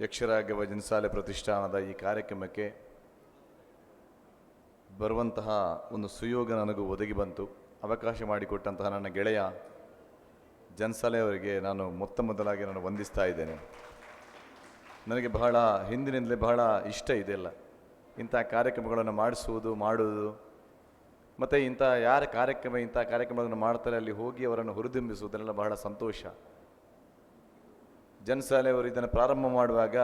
ಯಕ್ಷರಾಗ ಜನಸಾಲೆ ಪ್ರತಿಷ್ಠಾನದ ಈ ಕಾರ್ಯಕ್ರಮಕ್ಕೆ ಬರುವಂತಹ ಒಂದು ಸುಯೋಗ ನನಗೂ ಒದಗಿ ಬಂತು. ಅವಕಾಶ ಮಾಡಿಕೊಟ್ಟಂತಹ ನನ್ನ ಗೆಳೆಯ ಜನ್ಸಾಲೆಯವರಿಗೆ ನಾನು ಮೊತ್ತ ಮೊದಲಾಗಿ ನಾನು ವಂದಿಸ್ತಾ ಇದ್ದೇನೆ. ನನಗೆ ಬಹಳ ಹಿಂದಿನಿಂದಲೇ ಬಹಳ ಇಷ್ಟ ಇದೆಲ್ಲ ಇಂಥ ಕಾರ್ಯಕ್ರಮಗಳನ್ನು ಮಾಡಿಸುವುದು, ಮಾಡುವುದು, ಮತ್ತು ಇಂಥ ಯಾರ ಕಾರ್ಯಕ್ರಮ, ಇಂಥ ಕಾರ್ಯಕ್ರಮಗಳನ್ನು ಮಾಡ್ತಾರೆ ಅಲ್ಲಿ ಹೋಗಿ ಅವರನ್ನು ಹುರಿದುಂಬಿಸುವುದೆಲ್ಲ ಬಹಳ ಸಂತೋಷ. ಅವರು ಇದನ್ನು ಪ್ರಾರಂಭ ಮಾಡುವಾಗ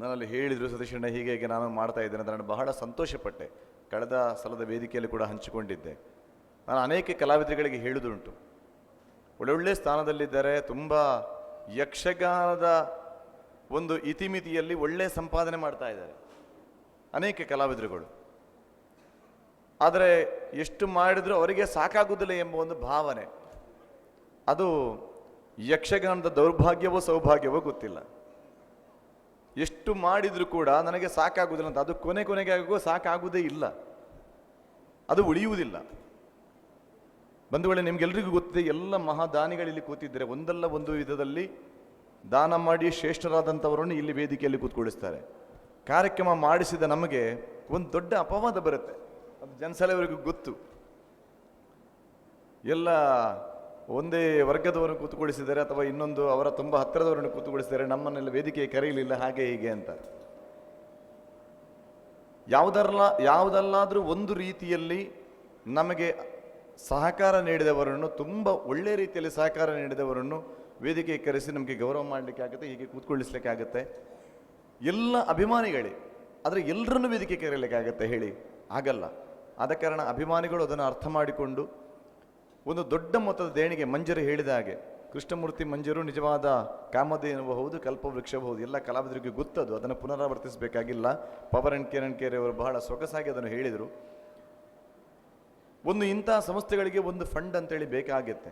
ನನ್ನಲ್ಲಿ ಹೇಳಿದರು ಸತೀಶಣ್ಣ, ಹೀಗೆ ಹೀಗೆ ನಾನು ಮಾಡ್ತಾ ಇದ್ದೇನೆ ಅಂತ ನಾನು ಬಹಳ ಸಂತೋಷಪಟ್ಟೆ. ಕಳೆದ ಸಲದ ವೇದಿಕೆಯಲ್ಲಿ ಕೂಡ ಹಂಚಿಕೊಂಡಿದ್ದೆ. ನಾನು ಅನೇಕ ಕಲಾವಿದರುಗಳಿಗೆ ಹೇಳುವುದುಂಟು. ಒಳ್ಳೊಳ್ಳೆ ಸ್ಥಾನದಲ್ಲಿದ್ದಾರೆ ತುಂಬ ಯಕ್ಷಗಾನದ ಒಂದು ಇತಿಮಿತಿಯಲ್ಲಿ ಒಳ್ಳೆಯ ಸಂಪಾದನೆ ಮಾಡ್ತಾ ಇದ್ದಾರೆ ಅನೇಕ ಕಲಾವಿದರುಗಳು. ಆದರೆ ಎಷ್ಟು ಮಾಡಿದರೂ ಅವರಿಗೆ ಸಾಕಾಗುವುದಿಲ್ಲ ಎಂಬ ಒಂದು ಭಾವನೆ. ಅದು ಯಕ್ಷಗಾನದ ದೌರ್ಭಾಗ್ಯವೋ ಸೌಭಾಗ್ಯವೋ ಗೊತ್ತಿಲ್ಲ. ಎಷ್ಟು ಮಾಡಿದರೂ ಕೂಡ ನನಗೆ ಸಾಕಾಗುವುದಿಲ್ಲ ಅಂತ. ಅದು ಕೊನೆ ಕೊನೆಗೆ ಆಗೋ ಸಾಕಾಗುವುದೇ ಇಲ್ಲ. ಅದು ಉಳಿಯುವುದಿಲ್ಲ. ಬಂಧುಗಳೇ, ನಿಮ್ಗೆಲ್ರಿಗೂ ಗೊತ್ತಿದೆ, ಎಲ್ಲ ಮಹಾದಾನಿಗಳಲ್ಲಿ ಕೂತಿದ್ದರೆ ಒಂದಲ್ಲ ಒಂದು ವಿಧದಲ್ಲಿ ದಾನ ಮಾಡಿ ಶ್ರೇಷ್ಠರಾದಂಥವರನ್ನು ಇಲ್ಲಿ ವೇದಿಕೆಯಲ್ಲಿ ಕೂತ್ಕೊಳಿಸ್ತಾರೆ. ಕಾರ್ಯಕ್ರಮ ಮಾಡಿಸಿದ ನಮಗೆ ಒಂದು ದೊಡ್ಡ ಅಪವಾದ ಬರುತ್ತೆ. ಅದು ಜನಸಲೆಯವರಿಗೂ ಗೊತ್ತು. ಎಲ್ಲ ಒಂದೇ ವರ್ಗದವರನ್ನು ಕೂತುಕೊಳಿಸಿದ್ದಾರೆ ಅಥವಾ ಇನ್ನೊಂದು ಅವರ ತುಂಬ ಹತ್ತಿರದವರನ್ನು ಕೂತುಕೊಳಿಸಿದ್ದಾರೆ ನಮ್ಮನ್ನೆಲ್ಲ ವೇದಿಕೆ ಕರೆಯಲಿಲ್ಲ, ಹಾಗೆ ಹೀಗೆ ಅಂತ. ಯಾವುದಲ್ಲ ಯಾವುದಲ್ಲಾದರೂ ಒಂದು ರೀತಿಯಲ್ಲಿ ನಮಗೆ ಸಹಕಾರ ನೀಡಿದವರನ್ನು, ತುಂಬ ಒಳ್ಳೆ ರೀತಿಯಲ್ಲಿ ಸಹಕಾರ ನೀಡಿದವರನ್ನು ವೇದಿಕೆಗೆ ಕರೆಸಿ ನಮಗೆ ಗೌರವ ಮಾಡಲಿಕ್ಕೆ ಆಗುತ್ತೆ, ಹೀಗೆ ಕೂತ್ಕೊಳ್ಳಿಸ್ಲಿಕ್ಕೆ ಆಗುತ್ತೆ. ಎಲ್ಲ ಅಭಿಮಾನಿಗಳೇ, ಆದರೆ ಎಲ್ಲರನ್ನು ವೇದಿಕೆ ಕರೆಯಲಿಕ್ಕೆ ಆಗುತ್ತೆ ಹೇಳಿ, ಆಗಲ್ಲ. ಆದ ಕಾರಣ ಅಭಿಮಾನಿಗಳು ಅದನ್ನು ಅರ್ಥ ಮಾಡಿಕೊಂಡು ಒಂದು ದೊಡ್ಡ ಮೊತ್ತದ ದೇಣಿಗೆ ಮಂಜರು ಹೇಳಿದ ಹಾಗೆ. ಕೃಷ್ಣಮೂರ್ತಿ ಮಂಜರು ನಿಜವಾದ ಕಾಮಧೇನುವ ಹೌದು ಕಲ್ಪವೃಕ್ಷ ಹೌದು ಎಲ್ಲ ಕಲಾವಿದರಿಗೆ ಗೊತ್ತದು, ಅದನ್ನು ಪುನರಾವರ್ತಿಸಬೇಕಾಗಿಲ್ಲ. ಪವರ್ ಅಂಡ್ ಕಿರಣ್ ಕೆರೆ ಅವರು ಬಹಳ ಸೊಗಸಾಗಿ ಅದನ್ನು ಹೇಳಿದರು. ಒಂದು ಇಂಥ ಸಂಸ್ಥೆಗಳಿಗೆ ಒಂದು ಫಂಡ್ ಅಂತೇಳಿ ಬೇಕಾಗುತ್ತೆ.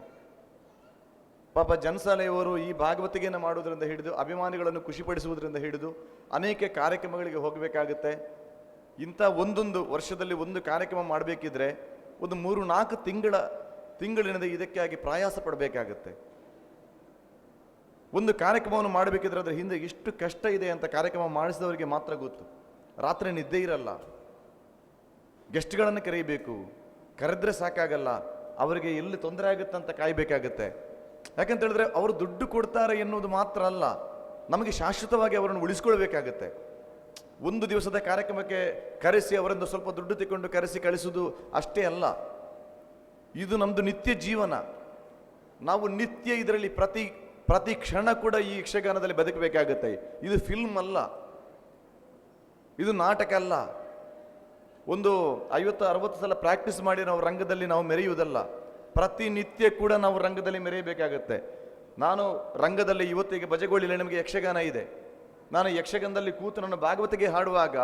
ಪಾಪ ಜನಸಾಲೆಯವರು ಈ ಭಾಗವತಿಗೆಯನ್ನು ಮಾಡುವುದರಿಂದ ಹಿಡಿದು, ಅಭಿಮಾನಿಗಳನ್ನು ಖುಷಿಪಡಿಸುವುದರಿಂದ ಹಿಡಿದು, ಅನೇಕ ಕಾರ್ಯಕ್ರಮಗಳಿಗೆ ಹೋಗಬೇಕಾಗುತ್ತೆ. ಇಂಥ ಒಂದೊಂದು ವರ್ಷದಲ್ಲಿ ಒಂದು ಕಾರ್ಯಕ್ರಮ ಮಾಡಬೇಕಿದ್ರೆ, ಒಂದು ಮೂರು ನಾಲ್ಕು ತಿಂಗಳ ತಿಂಗಳಿನಿಂದ ಇದಕ್ಕಾಗಿ ಪ್ರಯಾಸ ಪಡಬೇಕಾಗತ್ತೆ. ಒಂದು ಕಾರ್ಯಕ್ರಮವನ್ನು ಮಾಡಬೇಕಿದ್ರೆ ಅದರ ಹಿಂದೆ ಎಷ್ಟು ಕಷ್ಟ ಇದೆ ಅಂತ ಕಾರ್ಯಕ್ರಮ ಮಾಡಿಸಿದವರಿಗೆ ಮಾತ್ರ ಗೊತ್ತು. ರಾತ್ರಿ ನಿದ್ದೆ ಇರಲ್ಲ. ಗೆಸ್ಟ್ಗಳನ್ನು ಕರೆಯಬೇಕು ಕರೆದ್ರೆ ಸಾಕಾಗಲ್ಲ. ಅವರಿಗೆ ಎಲ್ಲಿ ತೊಂದರೆ ಆಗುತ್ತೆ ಅಂತ ಕಾಯಬೇಕಾಗತ್ತೆ. ಯಾಕಂತ ಹೇಳಿದ್ರೆ ಅವರು ದುಡ್ಡು ಕೊಡ್ತಾರೆ ಎನ್ನುವುದು ಮಾತ್ರ ಅಲ್ಲ. ನಮಗೆ ಶಾಶ್ವತವಾಗಿ ಅವರನ್ನು ಉಳಿಸ್ಕೊಳ್ಬೇಕಾಗತ್ತೆ. ಒಂದು ದಿವಸದ ಕಾರ್ಯಕ್ರಮಕ್ಕೆ ಕರೆಸಿ ಅವರನ್ನು ಸ್ವಲ್ಪ ದುಡ್ಡು ತಗೊಂಡು ಕರೆಸಿ ಕಳಿಸುವುದು ಅಷ್ಟೇ ಅಲ್ಲ. ಇದು ನಮ್ಮದು ನಿತ್ಯ ಜೀವನ. ನಾವು ನಿತ್ಯ ಇದರಲ್ಲಿ ಪ್ರತಿ ಪ್ರತಿ ಕ್ಷಣ ಕೂಡ ಈ ಯಕ್ಷಗಾನದಲ್ಲಿ ಬದುಕಬೇಕಾಗುತ್ತೆ. ಇದು ಫಿಲ್ಮ್ ಅಲ್ಲ. ಇದು ನಾಟಕ ಅಲ್ಲ. ಒಂದು ಐವತ್ತು, ಅರವತ್ತು ಸಲ ಪ್ರಾಕ್ಟೀಸ್ ಮಾಡಿ ನಾವು ರಂಗದಲ್ಲಿ ನಾವು ಮೆರೆಯುವುದಲ್ಲ. ಪ್ರತಿನಿತ್ಯ ಕೂಡ ನಾವು ರಂಗದಲ್ಲಿ ಮೆರೆಯಬೇಕಾಗತ್ತೆ. ನಾನು ರಂಗದಲ್ಲಿ ಇವತ್ತಿಗೆ ಬಜಗೋಳಿಲಿ ನಮಗೆ ಯಕ್ಷಗಾನ ಇದೆ. ನಾನು ಯಕ್ಷಗಾನದಲ್ಲಿ ಕೂತು ನನ್ನ ಭಾಗವತಿಗೆ ಹಾಡುವಾಗ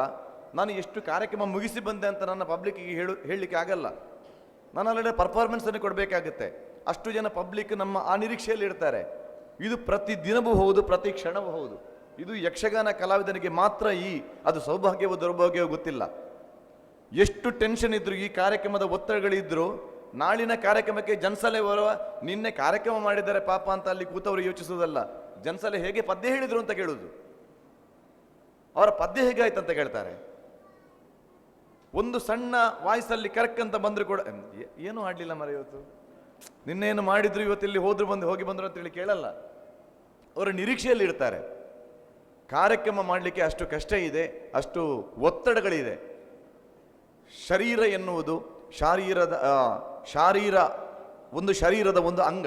ನಾನು ಎಷ್ಟು ಕಾರ್ಯಕ್ರಮ ಮುಗಿಸಿ ಬಂದೆ ಅಂತ ನನ್ನ ಪಬ್ಲಿಕ್ಕಿಗೆ ಹೇಳು, ಹೇಳಲಿಕ್ಕೆ ಆಗಲ್ಲ. ನಾನು ಅಲ್ಲದೆ ಪರ್ಫಾರ್ಮೆನ್ಸನ್ನು ಕೊಡಬೇಕಾಗುತ್ತೆ. ಅಷ್ಟು ಜನ ಪಬ್ಲಿಕ್ ನಮ್ಮ ಆ ನಿರೀಕ್ಷೆಯಲ್ಲಿ ಇರ್ತಾರೆ. ಇದು ಪ್ರತಿ ದಿನವೂ ಹೌದು, ಪ್ರತಿ ಕ್ಷಣವೂ ಹೌದು. ಇದು ಯಕ್ಷಗಾನ ಕಲಾವಿದನಿಗೆ ಮಾತ್ರ ಈ, ಅದು ಸೌಭಾಗ್ಯವೋ ದೌರ್ಭಾಗ್ಯವೋ ಗೊತ್ತಿಲ್ಲ. ಎಷ್ಟು ಟೆನ್ಷನ್ ಇದ್ರು, ಈ ಕಾರ್ಯಕ್ರಮದ ಒತ್ತಡಗಳಿದ್ರು, ನಾಳಿನ ಕಾರ್ಯಕ್ರಮಕ್ಕೆ ಜನಸಲೆ ಬರುವ, ನಿನ್ನೆ ಕಾರ್ಯಕ್ರಮ ಮಾಡಿದ್ದಾರೆ ಪಾಪ ಅಂತ ಅಲ್ಲಿ ಕೂತವರು ಯೋಚಿಸುವುದಲ್ಲ. ಜನಸಲೆ ಹೇಗೆ ಪದ್ಯ ಹೇಳಿದ್ರು ಅಂತ ಕೇಳೋದು. ಅವರ ಪದ್ಯ ಹೇಗಾಯ್ತು ಅಂತ ಕೇಳ್ತಾರೆ. ಒಂದು ಸಣ್ಣ ವಾಯ್ಸಲ್ಲಿ ಅಂತ ಬಂದ್ರು ಕೂಡ ಏನು ಏನೂ ಆಡ್ಲಿಲ್ಲ ಮರ ಇವತ್ತು? ನಿನ್ನೇನು ಮಾಡಿದ್ರು, ಇವತ್ತು ಇಲ್ಲಿ ಹೋದ್ರು, ಬಂದು, ಹೋಗಿ ಬಂದ್ರು ಅಂತೇಳಿ ಕೇಳಲ್ಲ. ಅವರು ನಿರೀಕ್ಷೆಯಲ್ಲಿ ಇರ್ತಾರೆ. ಕಾರ್ಯಕ್ರಮ ಮಾಡಲಿಕ್ಕೆ ಅಷ್ಟು ಕಷ್ಟ ಇದೆ, ಅಷ್ಟು ಒತ್ತಡಗಳಿದೆ. ಶರೀರ ಎನ್ನುವುದು ಶಾರೀರದ ಶಾರೀರ, ಒಂದು ಶರೀರದ ಒಂದು ಅಂಗ.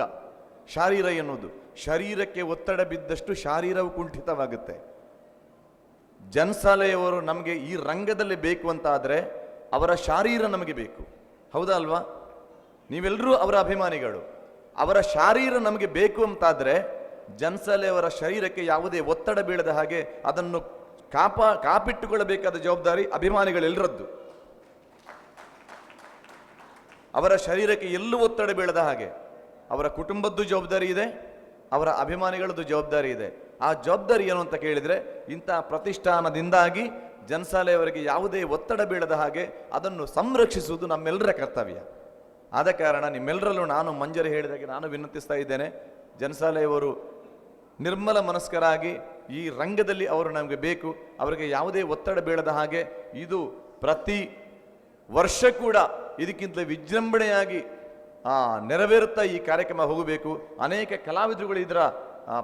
ಶಾರೀರ ಎನ್ನುವುದು. ಶರೀರಕ್ಕೆ ಒತ್ತಡ ಬಿದ್ದಷ್ಟು ಶಾರೀರವು ಕುಂಠಿತವಾಗುತ್ತೆ. ಜನಸಾಲೆಯವರು ನಮಗೆ ಈ ರಂಗದಲ್ಲಿ ಬೇಕು ಅಂತ ಆದರೆ ಅವರ ಶಾರೀರ ನಮಗೆ ಬೇಕು. ಹೌದಾ ಅಲ್ವಾ? ನೀವೆಲ್ಲರೂ ಅವರ ಅಭಿಮಾನಿಗಳು. ಅವರ ಶಾರೀರ ನಮಗೆ ಬೇಕು ಅಂತಾದರೆ ಜನ್ಸಾಲೆಯವರ ಶರೀರಕ್ಕೆ ಯಾವುದೇ ಒತ್ತಡ ಬೀಳದ ಹಾಗೆ ಅದನ್ನು ಕಾಪಾ, ಕಾಪಿಟ್ಟುಕೊಳ್ಳಬೇಕಾದ ಜವಾಬ್ದಾರಿ ಅಭಿಮಾನಿಗಳೆಲ್ಲರದ್ದು ಅವರ ಶರೀರಕ್ಕೆ ಎಲ್ಲೂ ಒತ್ತಡ ಬೀಳದ ಹಾಗೆ ಅವರ ಕುಟುಂಬದ್ದು ಜವಾಬ್ದಾರಿ ಇದೆ, ಅವರ ಅಭಿಮಾನಿಗಳದ್ದು ಜವಾಬ್ದಾರಿ ಇದೆ. ಆ ಜವಾಬ್ದಾರಿ ಏನು ಅಂತ ಕೇಳಿದರೆ, ಇಂಥ ಪ್ರತಿಷ್ಠಾನದಿಂದಾಗಿ ಜನಸಾಲೆಯವರಿಗೆ ಯಾವುದೇ ಒತ್ತಡ ಬೀಳದ ಹಾಗೆ ಅದನ್ನು ಸಂರಕ್ಷಿಸುವುದು ನಮ್ಮೆಲ್ಲರ ಕರ್ತವ್ಯ. ಆದ ಕಾರಣ ನಿಮ್ಮೆಲ್ಲರಲ್ಲೂ ನಾನು ಮಂಜರಿ ಹೇಳಿದಾಗೆ ನಾನು ವಿನಂತಿಸ್ತಾ ಇದ್ದೇನೆ, ಜನಸಾಲೆಯವರು ನಿರ್ಮಲ ಮನಸ್ಕರಾಗಿ ಈ ರಂಗದಲ್ಲಿ ಅವರು ನಮಗೆ ಬೇಕು, ಅವರಿಗೆ ಯಾವುದೇ ಒತ್ತಡ ಬೀಳದ ಹಾಗೆ ಇದು ಪ್ರತಿ ವರ್ಷ ಕೂಡ ಇದಕ್ಕಿಂತ ವಿಜೃಂಭಣೆಯಾಗಿ ನೆರವೇರುತ್ತಾ ಈ ಕಾರ್ಯಕ್ರಮ ಹೋಗಬೇಕು. ಅನೇಕ ಕಲಾವಿದರುಗಳು ಇದರ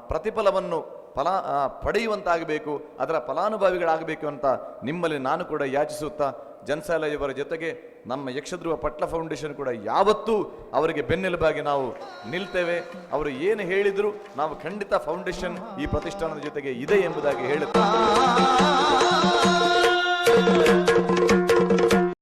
ಪ್ರತಿಫಲವನ್ನು ಫಲ ಪಡೆಯುವಂತಾಗಬೇಕು, ಅದರ ಫಲಾನುಭವಿಗಳಾಗಬೇಕು ಅಂತ ನಿಮ್ಮಲ್ಲಿ ನಾನು ಕೂಡ ಯಾಚಿಸುತ್ತಾ ಜನಸಾಲಯವರ ಜೊತೆಗೆ ನಮ್ಮ ಯಕ್ಷಧ್ರುವ ಪಟ್ಲ ಫೌಂಡೇಶನ್ ಕೂಡ ಯಾವತ್ತೂ ಅವರಿಗೆ ಬೆನ್ನೆಲುಬಾಗಿ ನಾವು ನಿಲ್ತೇವೆ. ಅವರು ಏನು ಹೇಳಿದರೂ ನಾವು ಖಂಡಿತ ಫೌಂಡೇಶನ್ ಈ ಪ್ರತಿಷ್ಠಾನದ ಜೊತೆಗೆ ಇದೆ ಎಂಬುದಾಗಿ ಹೇಳುತ್ತಾ